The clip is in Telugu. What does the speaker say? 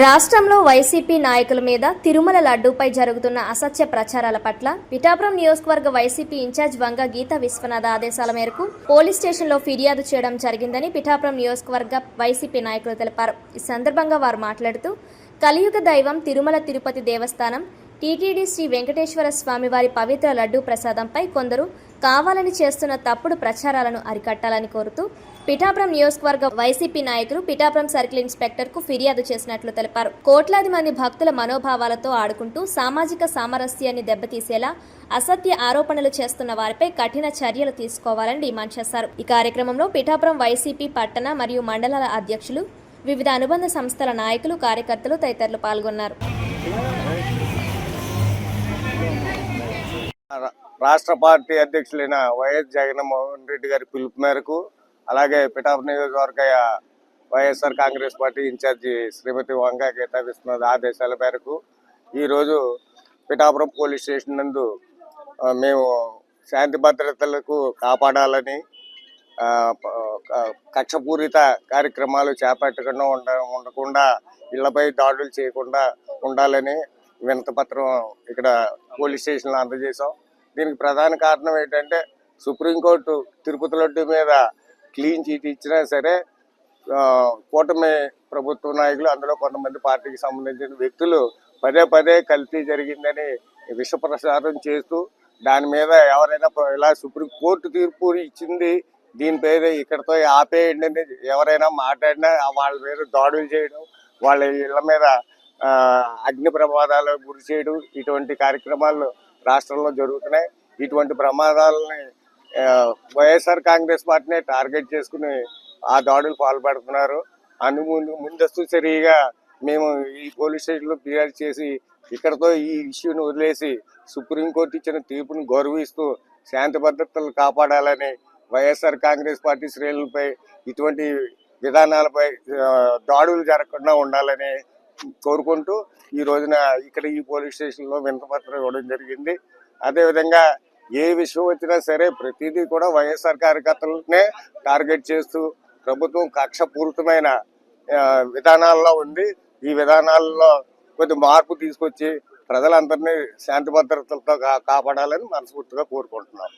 రాష్ట్రంలో వైసీపీ నాయకుల మీద తిరుమల లడ్డూపై జరుగుతున్న అసత్య ప్రచారాల పట్ల పిఠాపురం నియోజకవర్గ వైసీపీ ఇన్ఛార్జ్ వంగ గీతా విశ్వనాథ ఆదేశాల మేరకు పోలీస్ స్టేషన్లో ఫిర్యాదు చేయడం జరిగిందని పిఠాపురం నియోజకవర్గ వైసీపీ నాయకులు తెలిపారు. ఈ సందర్భంగా వారు మాట్లాడుతూ కలియుగ దైవం తిరుమల తిరుపతి దేవస్థానం టీటీడీ శ్రీ వెంకటేశ్వర స్వామివారి పవిత్ర లడ్డూ ప్రసాదంపై కొందరు కావాలని చేస్తున్న తప్పుడు ప్రచారాలను అరికట్టాలని కోరుతూ పిఠాపురం నియోజకవర్గ వైసీపీ నాయకులు పిఠాపురం సర్కిల్ ఇన్స్పెక్టర్కు ఫిర్యాదు చేసినట్లు తెలిపారు. కోట్లాది మంది భక్తుల మనోభావాలతో ఆడుకుంటూ సామాజిక సామరస్యాన్ని దెబ్బతీసేలా అసత్య ఆరోపణలు చేస్తున్న వారిపై కఠిన చర్యలు తీసుకోవాలని డిమాండ్ చేశారు. ఈ కార్యక్రమంలో పిఠాపురం వైసీపీ పట్టణ మరియు మండలాల అధ్యక్షులు వివిధ అనుబంధ సంస్థల నాయకులు కార్యకర్తలు తదితరులు పాల్గొన్నారు. రాష్ట్ర పార్టీ అధ్యక్షులైన వైఎస్ జగన్మోహన్ రెడ్డి గారి పిలుపు మేరకు అలాగే పిఠాపు నియోజకవర్గ YSR Congress party incharge Srimati Vanga Geetha Viswanath ఆదేశాల మేరకు ఈరోజు పిఠాపురం పోలీస్ స్టేషన్ నందు మేము శాంతి భద్రతలకు కాపాడాలని కక్షపూరిత కార్యక్రమాలు చేపట్టకుండా ఉండ ఉండకుండా ఇళ్ళపై దాడులు చేయకుండా ఉండాలని వినతపత్రం ఇక్కడ పోలీస్ స్టేషన్లో అందజేశాం. దీనికి ప్రధాన కారణం ఏంటంటే సుప్రీంకోర్టు తిరుపతి లడ్డు మీద క్లీన్ చీట్ ఇచ్చినా సరే కూటమి ప్రభుత్వ నాయకులు అందులో కొంతమంది పార్టీకి సంబంధించిన వ్యక్తులు పదే పదే కల్తీ జరిగిందని విష ప్రసారం చేస్తూ దాని మీద ఎవరైనా ఇలా సుప్రీం కోర్టు తీర్పు ఇచ్చింది దీని పేరు ఇక్కడతో ఆపేయండి అని ఎవరైనా మాట్లాడినా వాళ్ళ మీద దాడులు చేయడం వాళ్ళ ఇళ్ళ మీద అగ్ని ప్రమాదాలకు గురి చేయడం ఇటువంటి కార్యక్రమాలు రాష్ట్రంలో జరుగుతున్నాయి. ఇటువంటి ప్రమాదాలని వైఎస్ఆర్ కాంగ్రెస్ పార్టీనే టార్గెట్ చేసుకుని ఆ దాడులు పాల్పడుతున్నారు. అందు ముందు ముందస్తు చర్యగా మేము ఈ పోలీస్ స్టేషన్లో ఫిర్యాదు చేసి ఇక్కడతో ఈ ఇష్యూని వదిలేసి సుప్రీంకోర్టు ఇచ్చిన తీర్పును గౌరవిస్తూ శాంతి భద్రతలు కాపాడాలని వైఎస్ఆర్ కాంగ్రెస్ పార్టీ శ్రేణులపై ఇటువంటి విధానాలపై దాడులు జరగకుండా ఉండాలని కోరుకుంటూ ఈ రోజున ఇక్కడ ఈ పోలీస్ స్టేషన్లో వినపత్రం ఇవ్వడం జరిగింది. అదేవిధంగా ఏ విషయం వచ్చినా సరే ప్రతిదీ కూడా వైఎస్ఆర్ కార్యకర్తలనే టార్గెట్ చేస్తూ ప్రభుత్వం కక్షపూరితమైన విధానాల్లో ఉంది. ఈ విధానాల్లో కొద్ది మార్పు తీసుకొచ్చి ప్రజలందరినీ శాంతి భద్రతలతో కా- కాపాడాలని మనస్ఫూర్తిగా కోరుకుంటున్నాం.